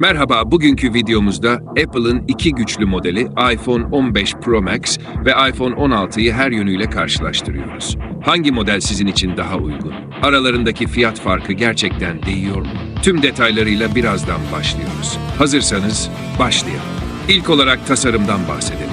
Merhaba, bugünkü videomuzda Apple'ın iki güçlü modeli iPhone 15 Pro Max ve iPhone 16'yı her yönüyle karşılaştırıyoruz. Hangi model sizin için daha uygun? Aralarındaki fiyat farkı gerçekten değiyor mu? Tüm detaylarıyla birazdan başlıyoruz. Hazırsanız başlayalım. İlk olarak tasarımdan bahsedelim.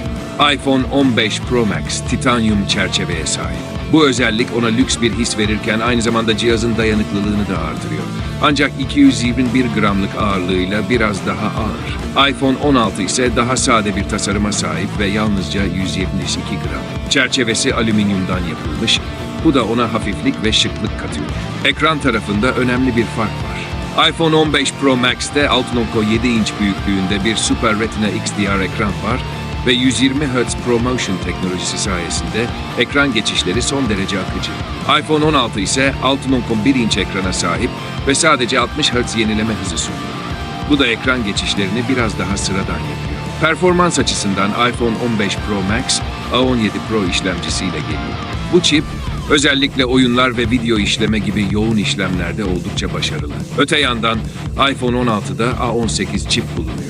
iPhone 15 Pro Max titanyum çerçeveye sahip. Bu özellik ona lüks bir his verirken aynı zamanda cihazın dayanıklılığını da artırıyor. Ancak 221 gramlık ağırlığıyla biraz daha ağır. iPhone 16 ise daha sade bir tasarıma sahip ve yalnızca 172 gram. Çerçevesi alüminyumdan yapılmış, bu da ona hafiflik ve şıklık katıyor. Ekran tarafında önemli bir fark var. iPhone 15 Pro Max'te 6.7 inç büyüklüğünde bir Super Retina XDR ekran var ve 120 Hz ProMotion teknolojisi sayesinde ekran geçişleri son derece akıcı. iPhone 16 ise 6.1 inç ekrana sahip ve sadece 60 Hz yenileme hızı sunuyor. Bu da ekran geçişlerini biraz daha sıradan yapıyor. Performans açısından iPhone 15 Pro Max A17 Pro işlemcisiyle geliyor. Bu çip özellikle oyunlar ve video işleme gibi yoğun işlemlerde oldukça başarılı. Öte yandan iPhone 16'da A18 çip bulunuyor.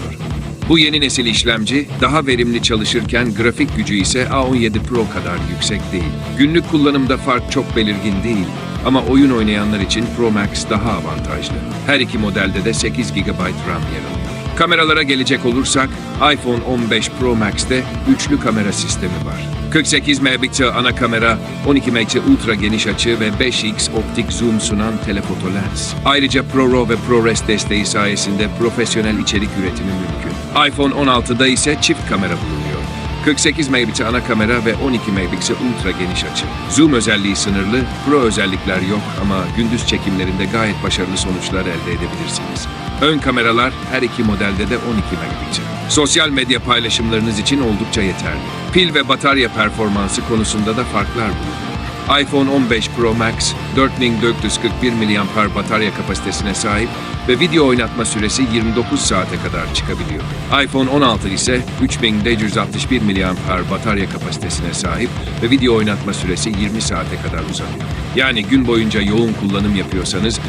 Bu yeni nesil işlemci daha verimli çalışırken grafik gücü ise A17 Pro kadar yüksek değil. Günlük kullanımda fark çok belirgin değil ama oyun oynayanlar için Pro Max daha avantajlı. Her iki modelde de 8 GB RAM yer alıyor. Kameralara gelecek olursak iPhone 15 Pro Max'te üçlü kamera sistemi var. 48 megapiksel ana kamera, 12 megapiksel ultra geniş açı ve 5x optik zoom sunan telefoto lens. Ayrıca ProRAW ve ProRes desteği sayesinde profesyonel içerik üretimi mümkün. iPhone 16'da ise çift kamera bulunuyor. 48 megapiksel ana kamera ve 12 megapiksel ultra geniş açı. Zoom özelliği sınırlı, pro özellikler yok ama gündüz çekimlerinde gayet başarılı sonuçlar elde edebilirsiniz. Ön kameralar her iki modelde de 12 megapiksel. Sosyal medya paylaşımlarınız için oldukça yeterli. Pil ve batarya performansı konusunda da farklar bulunuyor. iPhone 15 Pro Max 4441 mAh batarya kapasitesine sahip ve video oynatma süresi 29 saate kadar çıkabiliyor. iPhone 16 ise 3461 mAh batarya kapasitesine sahip ve video oynatma süresi 20 saate kadar uzanıyor. Yani gün boyunca yoğun kullanım yapıyorsanız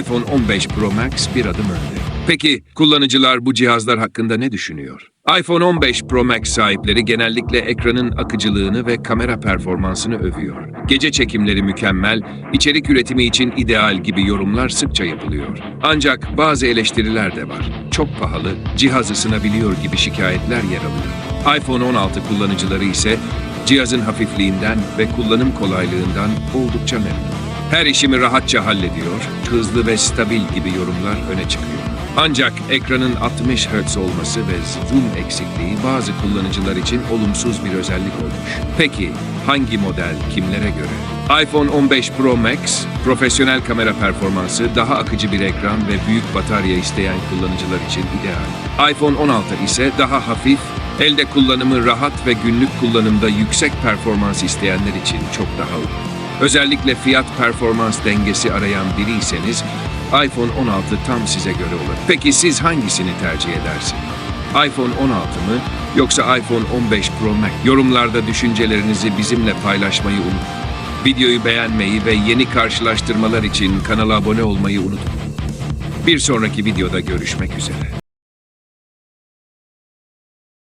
iPhone 15 Pro Max bir adım önde. Peki kullanıcılar bu cihazlar hakkında ne düşünüyor? iPhone 15 Pro Max sahipleri genellikle ekranın akıcılığını ve kamera performansını övüyor. Gece çekimleri mükemmel, içerik üretimi için ideal gibi yorumlar sıkça yapılıyor. Ancak bazı eleştiriler de var. Çok pahalı, cihaz ısınabiliyor gibi şikayetler yer alıyor. iPhone 16 kullanıcıları ise cihazın hafifliğinden ve kullanım kolaylığından oldukça memnun. Her işimi rahatça hallediyor, hızlı ve stabil gibi yorumlar öne çıkıyor. Ancak ekranın 60 Hz olması ve zoom eksikliği bazı kullanıcılar için olumsuz bir özellik olmuş. Peki hangi model kimlere göre? iPhone 15 Pro Max, profesyonel kamera performansı, daha akıcı bir ekran ve büyük batarya isteyen kullanıcılar için ideal. iPhone 16 ise daha hafif, elde kullanımı rahat ve günlük kullanımda yüksek performans isteyenler için çok daha uygun. Özellikle fiyat performans dengesi arayan biriyseniz iPhone 16 tam size göre olur. Peki siz hangisini tercih edersiniz? iPhone 16 mı yoksa iPhone 15 Pro Max? Yorumlarda düşüncelerinizi bizimle paylaşmayı unutmayın. Videoyu beğenmeyi ve yeni karşılaştırmalar için kanala abone olmayı unutmayın. Bir sonraki videoda görüşmek üzere.